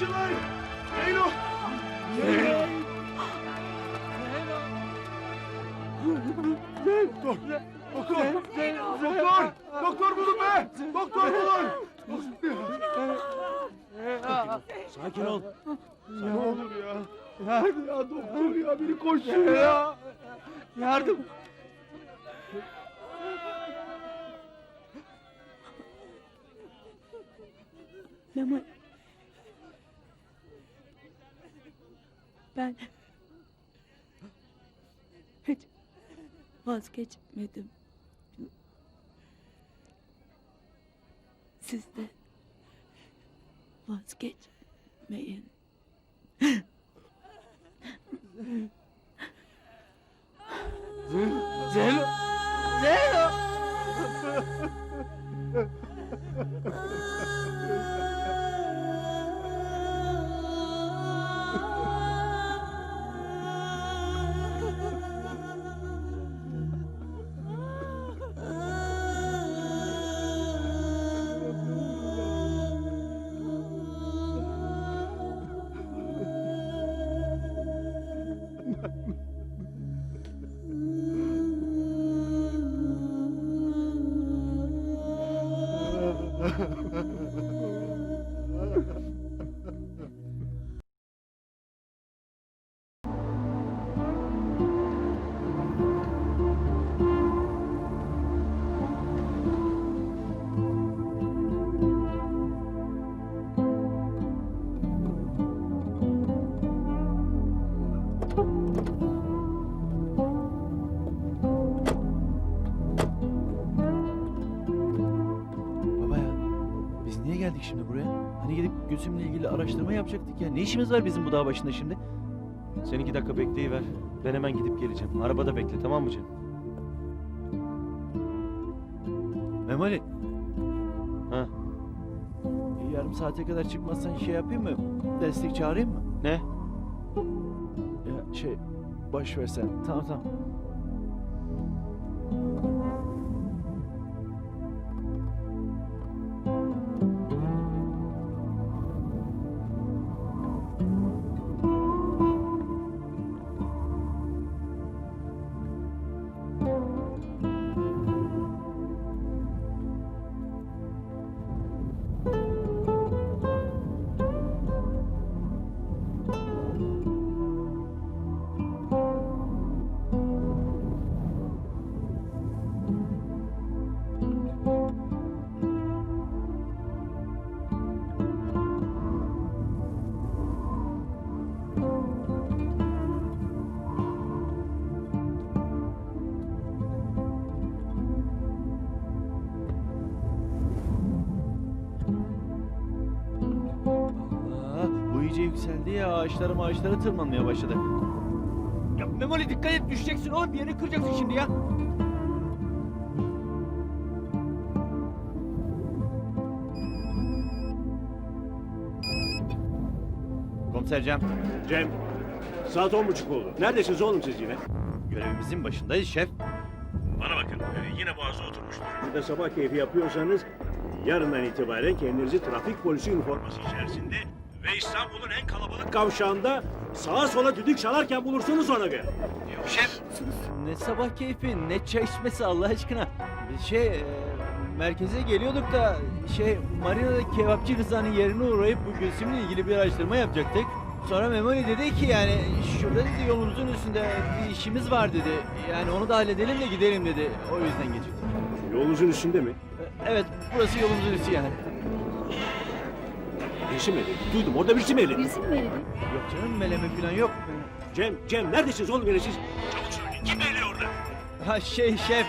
Balıkçılar! Zeyno! Zeyno! Doktor! Doktor! Doktor! Bulun be! Doktor bulun! Sakin ol. Ne olur ya? Nerede ya doktor ya? Biri koşuyor ya. Yardım. Leman Ben... Hiç vazgeçmedim. Siz de vazgeçmeyin. Zeyno. Zeyno. Baba geldik şimdi buraya? Hani gidip Gülsüm'le ilgili araştırma yapacaktık ya. Ne işimiz var bizim bu dağ başında şimdi? Sen iki dakika bekleyiver. Ben hemen gidip geleceğim. Arabada bekle tamam mı canım? Memoli Ha yarım saate kadar çıkmazsan şey yapayım mı? Destek çağırayım mı? ne? Ya şey boş ver sen. Tamam tamam. Yükseldi ya. Ağaçlara ağaçlara tırmanmaya başladı. Ya Memoli dikkat et düşeceksin oğlum bir yeri kıracaksın şimdi ya. Komiser Cem. Cem, saat on buçuk oldu. Neredesiniz oğlum siz yine? Görevimizin başındayız şef. Bana bakın, e, yine boğazda oturmuşsunuz. Burada sabah keyfi yapıyorsanız, yarından itibaren kendinizi trafik polisi üniforması içerisinde ve İstanbul'un en kalabalık kavşağında sağa sola düdük çalarken bulursunuz ona göre. Şef. Ne sabah keyfi ne çay içmesi Allah aşkına. Şey e, merkeze geliyorduk da şey Marina'da kebapçı Rıza'nın yerine uğrayıp bu Gülsüm'le ilgili bir araştırma yapacaktık. Sonra Memoli dedi ki yani şurada dedi yolumuzun üstünde bir işimiz var dedi. Yani onu da halledelim de gidelim dedi. O yüzden geçirdik. Yolunuzun üstünde mi? E, Evet burası yolumuzun üstü yani. Birisi mi eledi? Duydum, orada birisi mi eledi? Birisi mi verdi? Yok canım meleme falan yok. Cem, Cem neredesiniz oğlum yine siz? Çabuk söyleyin, kim eliyor orada? Ha şey şef,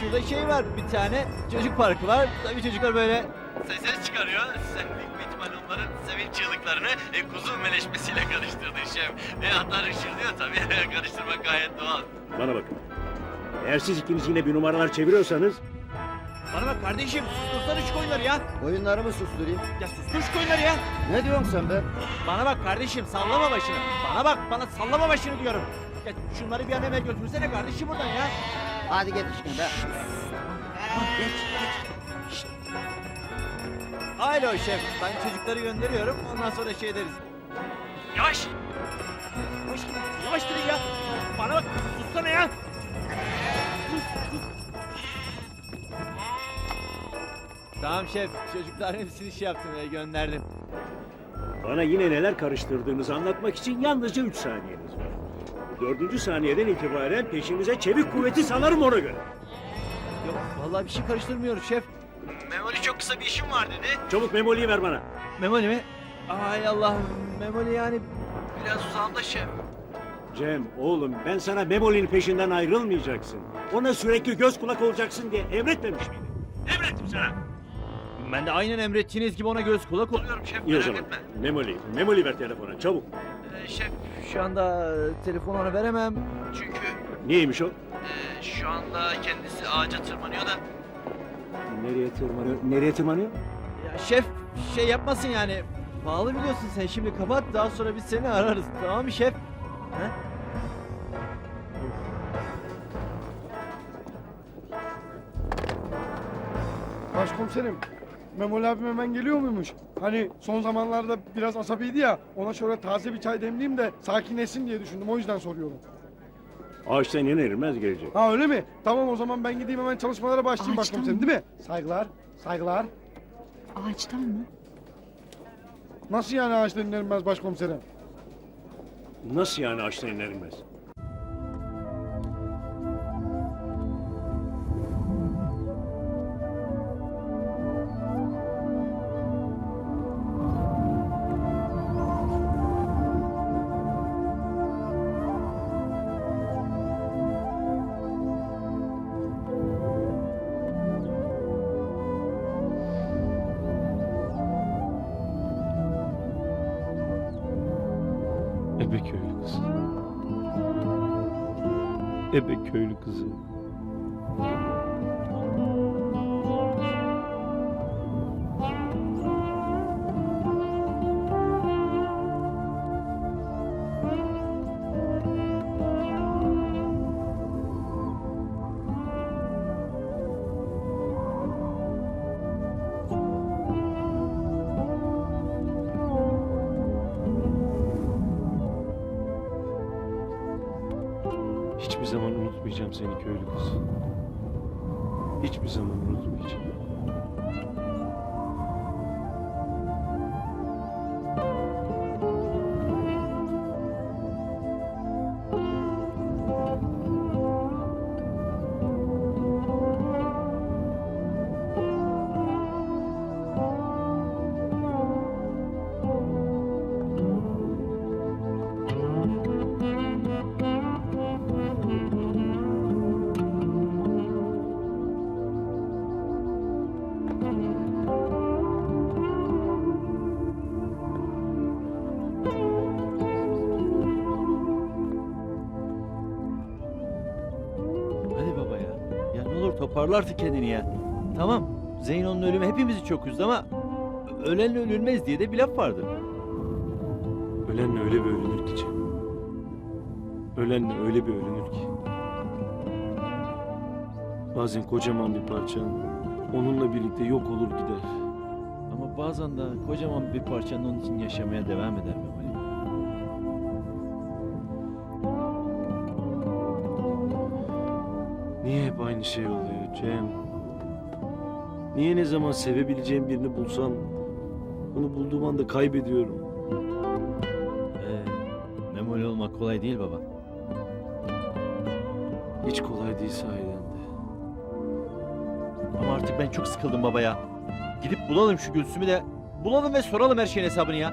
şurada şey var bir tane çocuk parkı var. Tabii çocuklar böyle ses çıkarıyor. Sen büyük bir ihtimal onların sevinç çığlıklarını e, kuzu meleşmesiyle karıştırdın şef. E, hatta ışırdıyor tabii. Karıştırmak gayet doğal. Bana bakın. Eğer siz ikiniz yine bir numaralar çeviriyorsanız Bana bak kardeşim sustursana şu koyunları ya. Oyunları mı susturayım? Ya sustur şu koyunları ya. Ne diyorsun sen be? Bana bak kardeşim sallama başını. Bana bak bana sallama başını diyorum. Ya şunları bir an evvel götürsene kardeşim buradan ya. Hadi git işine be. Alo şef ben çocukları gönderiyorum ondan sonra şey deriz. Yavaş. Yavaş, yavaş durun ya. Bana bak sussana ya. Tamam şef. Çocuklar hepsini şey yaptım ve gönderdim. Bana yine neler karıştırdığınızı anlatmak için yalnızca 3 saniyeniz var. Dördüncü saniyeden itibaren peşinize çevik kuvveti salarım ona göre. Yok vallahi bir şey karıştırmıyoruz şef. Memoli çok kısa bir işim var dedi. Çabuk memoliyi ver bana. Memoli mi? Ay Allah. Memoli yani biraz uzağımda şef. Cem oğlum ben sana Memoli'nin peşinden ayrılmayacaksın. Ona sürekli göz kulak olacaksın diye emretmemiş miydim? Emrettim sana. Ben de aynen emrettiğiniz gibi ona göz kulak oluyorum şef. İyi o zaman. Memoli, Memoli ver telefona çabuk. Ee, şef şu anda e, telefonu ona veremem. Çünkü Neymiş o? e, şu anda kendisi ağaca tırmanıyor da. Nereye tırmanıyor? Nereye tırmanıyor? Ya şef şey yapmasın yani. Pahalı biliyorsun sen şimdi kapat daha sonra biz seni ararız tamam mı şef? He? Başkomiserim. Memoli abim hemen geliyor muymuş? Hani son zamanlarda biraz asabiydi ya. Ona şöyle taze bir çay demleyeyim de sakinleşsin diye düşündüm. O yüzden soruyorum. Ağaçtan iner inmez gelecek. Ha öyle mi? Tamam o zaman ben gideyim hemen çalışmalara başlayayım Ağaçtan başkomiserim değil mi? Saygılar. Saygılar. Ağaçtan mı? Nasıl yani ağaçtan iner inmez başkomiserim? Nasıl yani ağaçtan iner inmez? Ebe köylü kızı. Seni köylü kız. Hiçbir zaman unutmayacağım. Ya ne olur toparla artık kendini ya. Tamam. Zeyno'nun ölümü hepimizi çok üzdü ama ölenle ölünmez diye de bir laf vardı. Ölenle öyle bir ölünür ki Cem. Ölenle öyle bir ölünür ki. Bazen kocaman bir parçan onunla birlikte yok olur gider. Ama bazen de kocaman bir parçanın onun için yaşamaya devam eder Memoli. Aynı şey oluyor Cem? Niye ne zaman sevebileceğim birini bulsam onu bulduğum anda kaybediyorum. Ee, Memoli olmak kolay değil baba. Hiç kolay değil sahiden de. Ama artık ben çok sıkıldım baba ya. Gidip bulalım şu Gülsüm'ü de bulalım ve soralım her şeyin hesabını ya.